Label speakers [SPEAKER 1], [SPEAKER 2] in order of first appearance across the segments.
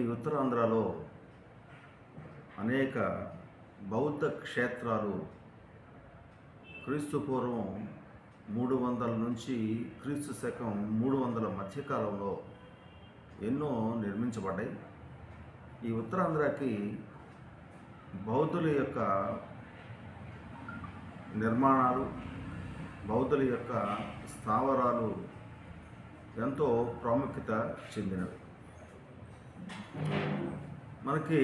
[SPEAKER 1] ఈ ఉత్తరాంధ్రలో అనేక బౌద్ధ క్షేత్రాలు క్రీస్తు పూర్వం మూడు వందల నుంచి క్రీస్తు శకం మూడు వందల మధ్యకాలంలో ఎన్నో నిర్మించబడ్డాయి. ఈ ఉత్తరాంధ్రకి బౌద్ధుల యొక్క నిర్మాణాలు బౌద్ధుల యొక్క స్థావరాలు ఎంతో ప్రాముఖ్యత చెందినవి. మనకి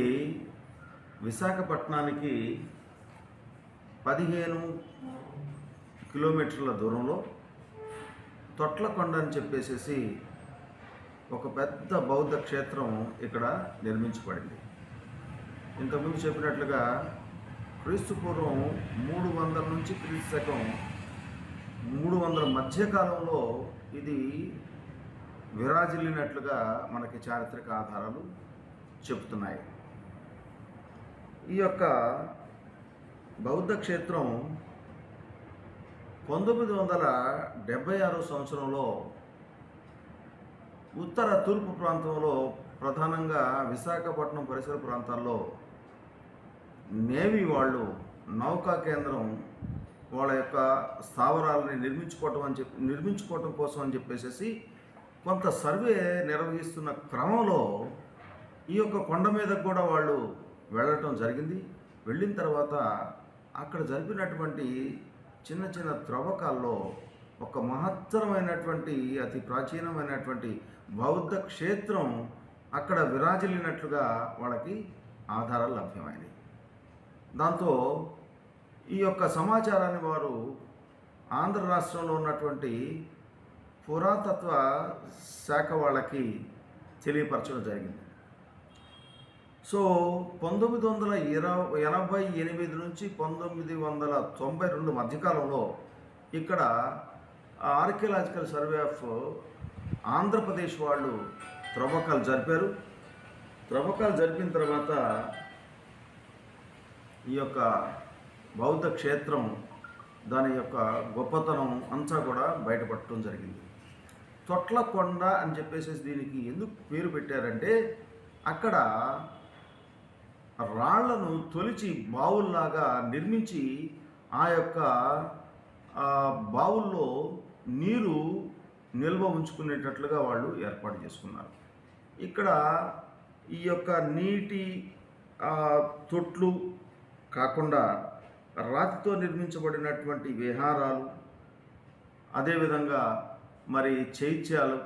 [SPEAKER 1] విశాఖపట్నానికి పదిహేను కిలోమీటర్ల దూరంలో తొట్లకొండ అని చెప్పేసేసి ఒక పెద్ద బౌద్ధ క్షేత్రం ఇక్కడ నిర్మించబడింది. ఇంతకుముందు చెప్పినట్లుగా క్రీస్తు పూర్వం మూడు వందల నుంచి క్రీస్తు శకం మూడు వందల మధ్యకాలంలో ఇది విరాజిల్లినట్లుగా మనకి చారిత్రక ఆధారాలు చెప్తున్నాయి ఈ యొక్క బౌద్ధ క్షేత్రం పంతొమ్మిది వందల డెబ్భై ఆరో సంవత్సరంలో ఉత్తర తూర్పు ప్రాంతంలో ప్రధానంగా విశాఖపట్నం పరిసర ప్రాంతాల్లో నేవీ వాళ్ళు నౌకా కేంద్రం వాళ్ళ యొక్క స్థావరాలని నిర్మించుకోవటం అని చెప్పి నిర్మించుకోవటం కోసం అని చెప్పేసి కొంత సర్వే నిర్వహిస్తున్న క్రమంలో ఈ యొక్క కొండ మీదకు కూడా వాళ్ళు వెళ్ళటం జరిగింది. వెళ్ళిన తర్వాత అక్కడ జరిపినటువంటి చిన్న చిన్న త్రవ్వకాల్లో ఒక మహత్తరమైనటువంటి అతి ప్రాచీనమైనటువంటి బౌద్ధ క్షేత్రం అక్కడ విరాజిల్లినట్లుగా వాళ్ళకి ఆధారాలు లభ్యమైనవి దాంతో ఈ యొక్క సమాచారాన్ని వారు ఆంధ్ర రాష్ట్రంలో ఉన్నటువంటి పురాతత్వ శాఖ వాళ్ళకి తెలియపరచడం జరిగింది. సో పంతొమ్మిది వందల ఇరవై ఎనభై ఎనిమిది నుంచి పంతొమ్మిది వందల తొంభై రెండు మధ్యకాలంలో ఇక్కడ ఆర్కియలాజికల్ సర్వే ఆఫ్ ఆంధ్రప్రదేశ్ వాళ్ళు త్రవ్వకాలు జరిపారు. త్రవ్వకాలు జరిపిన తర్వాత ఈ యొక్క బౌద్ధ క్షేత్రం దాని యొక్క గొప్పతనం అంతా కూడా బయటపడటం జరిగింది. తొట్లకొండ అని చెప్పేసి దీనికి ఎందుకు పేరు పెట్టారంటే అక్కడ రాళ్ళను తొలిచి బావుల్లాగా నిర్మించి ఆ యొక్క బావుల్లో నీరు నిల్వ ఉంచుకునేటట్లుగా వాళ్ళు ఏర్పాటు చేసుకున్నారు. ఇక్కడ ఈ యొక్క నీటి తొట్లు కాకుండా రాతితో నిర్మించబడినటువంటి విహారాలు అదేవిధంగా మరి చైత్యాలు